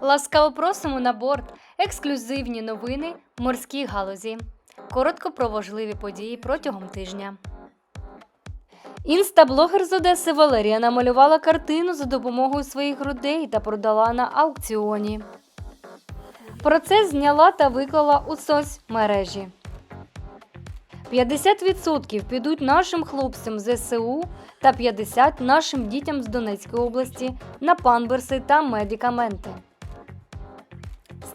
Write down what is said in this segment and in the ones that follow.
Ласкаво просимо на борт. Ексклюзивні новини морській галузі. Коротко про важливі події протягом тижня. Інстаблогер з Одеси Валерія намалювала картину за допомогою своїх грудей та продала на аукціоні. Процес зняла та виклала у соцмережі. 50% підуть нашим хлопцям з ЗСУ та 50% нашим дітям з Донецької області на памперси та медикаменти.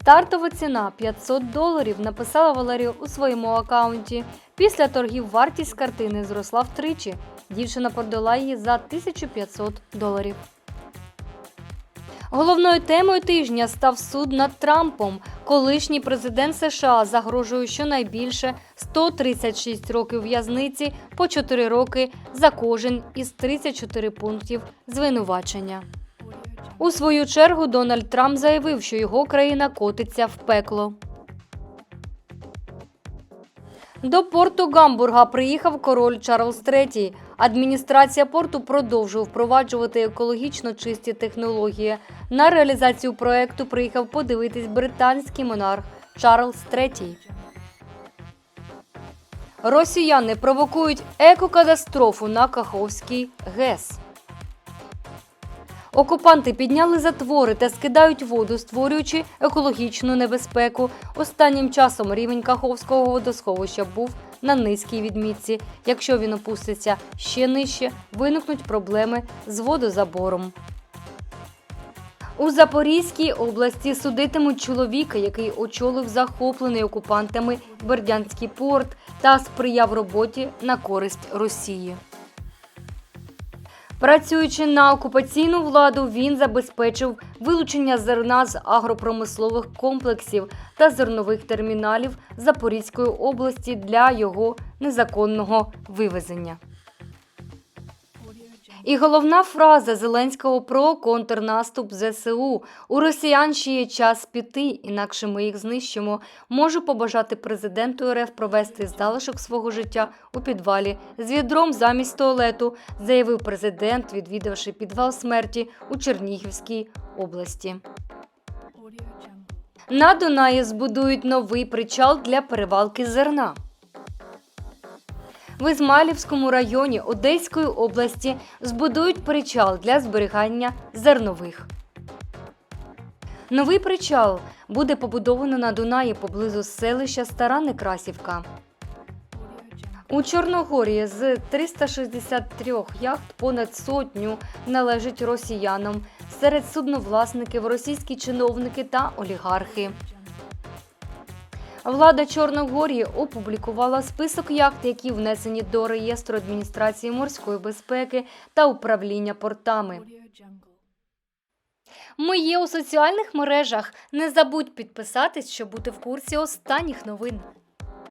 Стартова ціна 500 доларів написала Валерія у своєму акаунті. Після торгів вартість картини зросла втричі. Дівчина продала її за 1500 доларів. Головною темою тижня став суд над Трампом. Колишній президент США загрожує щонайбільше 136 років в'язниці по 4 роки за кожен із 34 пунктів звинувачення. У свою чергу Дональд Трамп заявив, що його країна котиться в пекло. До порту Гамбурга приїхав король Чарльз III. Адміністрація порту продовжує впроваджувати екологічно чисті технології. На реалізацію проекту приїхав подивитись британський монарх Чарльз III. Росіяни провокують екокатастрофу на Каховський ГЕС. Окупанти підняли затвори та скидають воду, створюючи екологічну небезпеку. Останнім часом рівень Каховського водосховища був на низькій відмітці. Якщо він опуститься ще нижче, виникнуть проблеми з водозабором. У Запорізькій області судитимуть чоловіка, який очолив захоплений окупантами Бердянський порт та сприяв роботі на користь Росії. Працюючи на окупаційну владу, він забезпечив вилучення зерна з агропромислових комплексів та зернових терміналів Запорізької області для його незаконного вивезення. І головна фраза Зеленського про контрнаступ ЗСУ. У росіян ще є час піти, інакше ми їх знищимо. Можу побажати президенту РФ провести залишок свого життя у підвалі з відром замість туалету, заявив президент, відвідавши підвал смерті у Чернігівській області. На Дунаї збудують новий причал для перевалки зерна. В Ізмайлівському районі Одеської області збудують причал для зберігання зернових. Новий причал буде побудовано на Дунаї поблизу селища Стара Некрасівка. У Чорногорії з 363 яхт понад сотню належить росіянам. Серед судновласників російські чиновники та олігархи. Влада Чорногорії опублікувала список яхт, які внесені до реєстру адміністрації морської безпеки та управління портами. Ми є у соціальних мережах. Не забудь підписатись, щоб бути в курсі останніх новин.